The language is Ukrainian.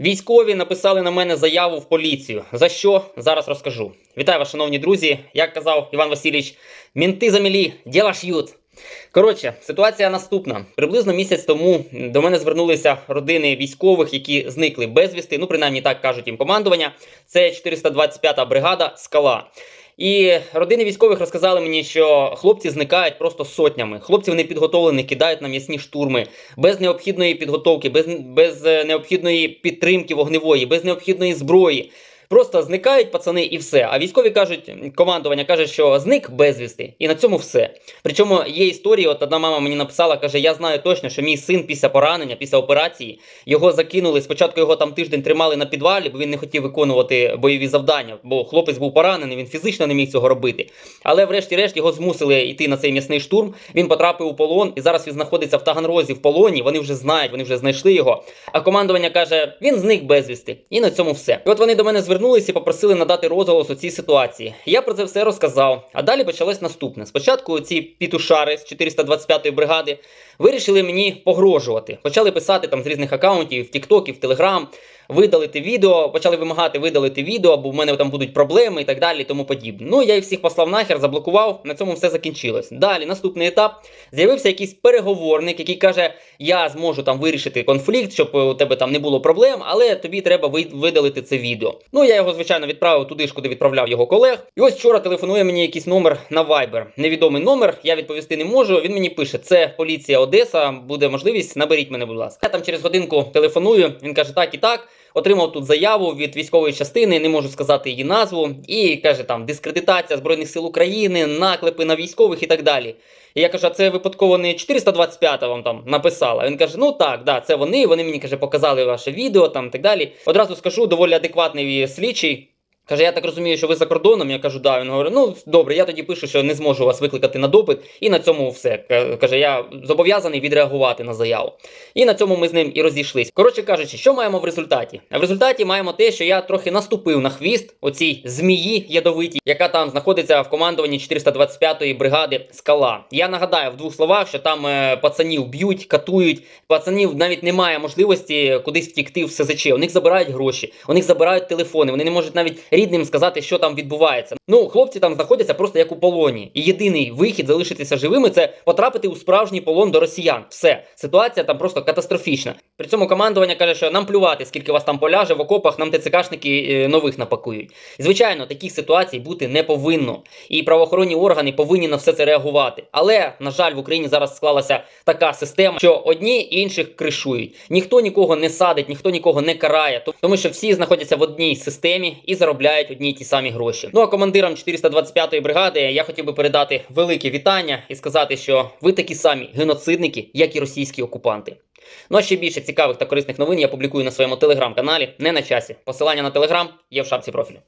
Військові написали на мене заяву в поліцію. За що? Зараз розкажу. Вітаю вас, шановні друзі. Як казав Іван Васильович, мінти замілі, діла ш'ют. Коротше, ситуація наступна. Приблизно місяць тому до мене звернулися родини військових, які зникли безвісти. Ну, принаймні так кажуть їм командування. Це 425-та бригада Скала. І родини військових розказали мені, що хлопці зникають просто сотнями. Хлопців не підготовлені, кидають на м'ясні штурми без необхідної підготовки, без, без е, необхідної підтримки вогневої, без необхідної зброї. Просто зникають пацани і все. А військові кажуть, командування каже, що зник безвісти, і на цьому все. Причому є історії. От одна мама мені написала, каже: Я знаю точно, що мій син після поранення, після операції, його закинули. Спочатку його там тиждень тримали на підвалі, бо він не хотів виконувати бойові завдання, бо хлопець був поранений, він фізично не міг цього робити. Але врешті-решт його змусили йти на цей м'ясний штурм. Він потрапив у полон, і зараз він знаходиться в Таганрозі в полоні. Вони вже знають, вони вже знайшли його. А командування каже: він зник безвісти. І на цьому все. І от вони до мене звернулися і попросили надати розголос у цій ситуації. Я про це все розказав. А далі почалось наступне. Спочатку ці пітушари з 425-ї бригади вирішили мені погрожувати. Почали писати там з різних акаунтів, в TikTok, в Telegram, видалити відео, почали вимагати видалити відео, бо в мене там будуть проблеми і так далі, тому подібне. Ну я їх всіх послав нахер, заблокував. На цьому все закінчилось. Далі, наступний етап, з'явився якийсь переговорник, який каже: Я зможу там вирішити конфлікт, щоб у тебе там не було проблем, але тобі треба ви- видалити це відео. Ну я його звичайно відправив туди ж, куди відправляв його колег. І ось вчора телефонує мені якийсь номер на Viber. Невідомий номер, я відповісти не можу. Він мені пише: це поліція Одеса, буде можливість, наберіть мене, будь ласка. Я там через годинку телефоную. Він каже, так і так. Отримав тут заяву від військової частини, не можу сказати її назву, і каже там дискредитація Збройних сил України, наклепи на військових і так далі. І я кажу, а це випадково не 425 вам там написала. Він каже: Ну так, да, це вони. Вони мені каже, показали ваше відео там і так далі. Одразу скажу, доволі адекватний слідчий. Каже, я так розумію, що ви за кордоном. Я кажу, да. Він говорить, ну добре, я тоді пишу, що не зможу вас викликати на допит, і на цьому все. Каже, я зобов'язаний відреагувати на заяву. І на цьому ми з ним і розійшлись. Коротше кажучи, що маємо в результаті? В результаті маємо те, що я трохи наступив на хвіст оцій змії ядовитій, яка там знаходиться в командуванні 425-ї бригади Скала. Я нагадаю в двох словах, що там е, пацанів б'ють, катують. Пацанів навіть немає можливості кудись втікти в СЗЧ. У них забирають гроші, у них забирають телефони. Вони не можуть навіть рідним сказати, що там відбувається. Ну, хлопці там знаходяться просто як у полоні. І єдиний вихід залишитися живими це потрапити у справжній полон до росіян. Все, ситуація там просто катастрофічна. При цьому командування каже, що нам плювати, скільки вас там поляже в окопах, нам ТЦКшники е, нових напакують. Звичайно, таких ситуацій бути не повинно. І правоохоронні органи повинні на все це реагувати. Але, на жаль, в Україні зараз склалася така система, що одні інших кришують. Ніхто нікого не садить, ніхто нікого не карає, тому що всі знаходяться в одній системі і заробляють одні й ті самі гроші. Ну а командирам 425-ї бригади я хотів би передати велике вітання і сказати, що ви такі самі геноцидники, як і російські окупанти. Ну а ще більше цікавих та корисних новин я публікую на своєму телеграм-каналі не на часі. Посилання на телеграм є в шапці профілю.